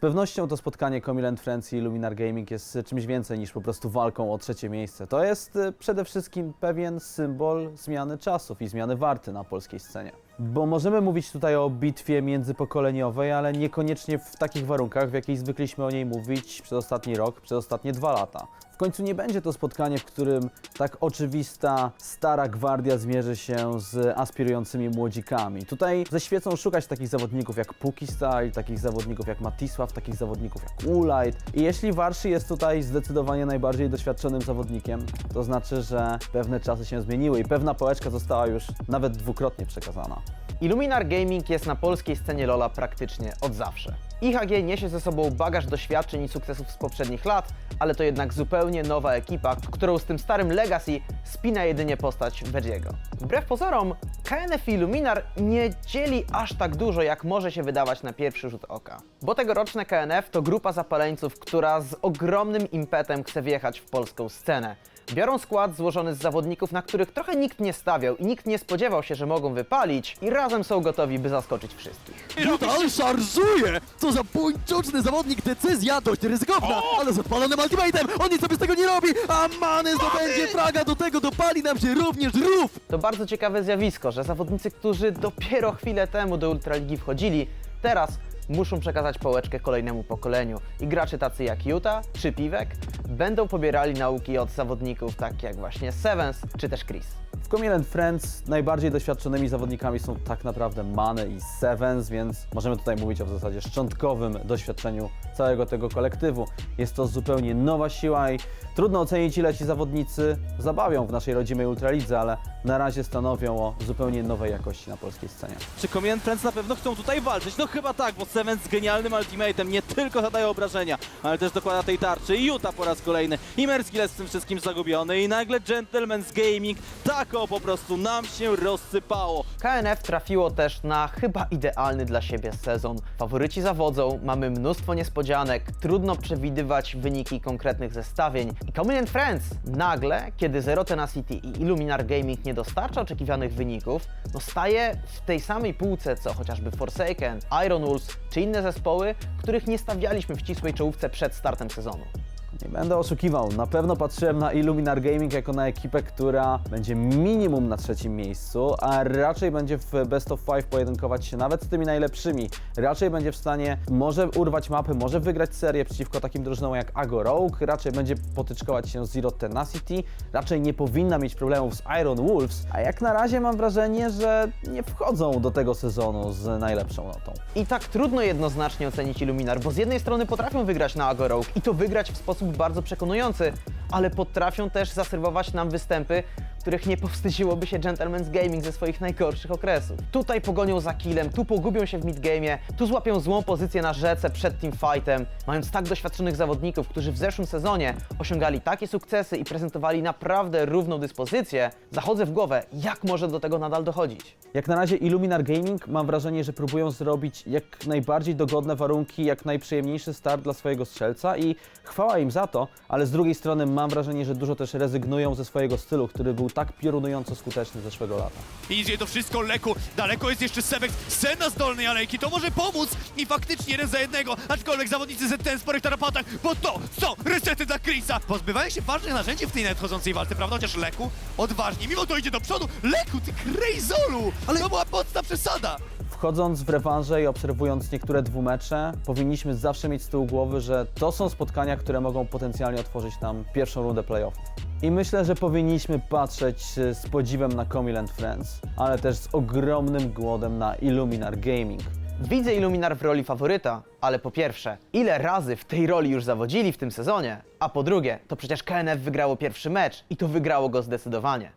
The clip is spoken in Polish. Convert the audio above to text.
pewnością to spotkanie Comil Friends i Luminar Gaming jest czymś więcej niż po prostu walką o trzecie miejsce. To jest y, przede wszystkim pewien symbol zmiany czasów i zmiany warty na polskiej scenie. Bo możemy mówić tutaj o bitwie międzypokoleniowej, ale niekoniecznie w takich warunkach, w jakich zwykliśmy o niej mówić przez ostatni rok, przez ostatnie dwa lata. W końcu nie będzie to spotkanie, w którym tak oczywista stara gwardia zmierzy się z aspirującymi młodzikami. Tutaj ze świecą szukać takich zawodników jak Puki Style, takich zawodników jak Matisław, takich zawodników jak Ulight. I jeśli Warszy jest tutaj zdecydowanie najbardziej doświadczonym zawodnikiem, to znaczy, że pewne czasy się zmieniły i pewna pałeczka została już nawet dwukrotnie przekazana. Illuminar Gaming jest na polskiej scenie LoLa praktycznie od zawsze. IHG niesie ze sobą bagaż doświadczeń i sukcesów z poprzednich lat, ale to jednak zupełnie nowa ekipa, którą z tym starym Legacy spina jedynie postać Vegiego. Wbrew pozorom, KNF i Illuminar nie dzieli aż tak dużo, jak może się wydawać na pierwszy rzut oka. Bo tegoroczne KNF to grupa zapaleńców, która z ogromnym impetem chce wjechać w polską scenę. Biorą skład złożony z zawodników, na których trochę nikt nie stawiał i nikt nie spodziewał się, że mogą wypalić i razem są gotowi, by zaskoczyć wszystkich. Brutal szarżuje! Co za buńczuczny zawodnik, decyzja dość ryzykowna, ale z odpalonym ultimatem, on nic sobie z tego nie robi, a Many zdobędzie fraga, do tego dopali nam się również rów! To bardzo ciekawe zjawisko, że zawodnicy, którzy dopiero chwilę temu do Ultraligi wchodzili, teraz muszą przekazać pałeczkę kolejnemu pokoleniu. I gracze tacy jak Yuta czy Piwek będą pobierali nauki od zawodników takich jak właśnie Sevens czy też Chris. W Comil Friends najbardziej doświadczonymi zawodnikami są tak naprawdę Mane i Sevens, więc możemy tutaj mówić o w zasadzie szczątkowym doświadczeniu całego tego kolektywu. Jest to zupełnie nowa siła i trudno ocenić ile ci zawodnicy zabawią w naszej rodzimej Ultralidze, ale na razie stanowią o zupełnie nowej jakości na polskiej scenie. Czy Command Friends na pewno chcą tutaj walczyć? No chyba tak, bo Seven z genialnym ultimatem nie tylko zadaje obrażenia, ale też dokłada tej tarczy. I Utah po raz kolejny. I Merskill jest z tym wszystkim zagubiony. I nagle Gentleman's Gaming tak po prostu nam się rozsypało. KNF trafiło też na chyba idealny dla siebie sezon. Faworyci zawodzą, mamy mnóstwo niespodzianek, trudno przewidywać wyniki konkretnych zestawień. I Common Friends nagle, kiedy Zero Tenacity i Illuminar Gaming nie dostarcza oczekiwanych wyników, no staje w tej samej półce co chociażby Forsaken, Iron Wolves czy inne zespoły, których nie stawialiśmy w ścisłej czołówce przed startem sezonu. Nie będę oszukiwał, na pewno patrzyłem na Illuminar Gaming jako na ekipę, która będzie minimum na trzecim miejscu, a raczej będzie w best of five pojedynkować się nawet z tymi najlepszymi. Raczej będzie w stanie może urwać mapy, może wygrać serię przeciwko takim drużynom jak Ago Rogue, raczej będzie potyczkować się z Zero Tenacity, raczej nie powinna mieć problemów z Iron Wolves, a jak na razie mam wrażenie, że nie wchodzą do tego sezonu z najlepszą notą. I tak trudno jednoznacznie ocenić Illuminar, bo z jednej strony potrafią wygrać na Ago Rogue i to wygrać w sposób bardzo przekonujący, ale potrafią też zaserwować nam występy, których nie powstydziłoby się Gentleman's Gaming ze swoich najgorszych okresów. Tutaj pogonią za killem, tu pogubią się w midgame'ie, tu złapią złą pozycję na rzece przed teamfightem. Mając tak doświadczonych zawodników, którzy w zeszłym sezonie osiągali takie sukcesy i prezentowali naprawdę równą dyspozycję, zachodzę w głowę, jak może do tego nadal dochodzić. Jak na razie Illuminar Gaming mam wrażenie, że próbują zrobić jak najbardziej dogodne warunki, jak najprzyjemniejszy start dla swojego strzelca i chwała im za to, ale z drugiej strony mam wrażenie, że dużo też rezygnują ze swojego stylu, który był tak piorunująco skuteczny zeszłego lata. Idzie to wszystko Leku, daleko jest jeszcze Sebek, scena z dolnej alejki, to może pomóc i faktycznie jeden za jednego, aczkolwiek zawodnicy ZTN w sporych tarapatach, bo to są resety dla Chrisa. Pozbywają się ważnych narzędzi w tej nadchodzącej walce, prawda? Chociaż Leku odważnie, mimo to idzie do przodu, Leku, ty Krejzolu, ale to była mocna przesada. Wchodząc w rewanże i obserwując niektóre dwumecze, powinniśmy zawsze mieć z tyłu głowy, że to są spotkania, które mogą potencjalnie otworzyć nam pierwszą rundę playoffów. I myślę, że powinniśmy patrzeć z podziwem na Comil and Friends, ale też z ogromnym głodem na Illuminar Gaming. Widzę Illuminar w roli faworyta, ale po pierwsze, ile razy w tej roli już zawodzili w tym sezonie, a po drugie, to przecież KNF wygrało pierwszy mecz i to wygrało go zdecydowanie.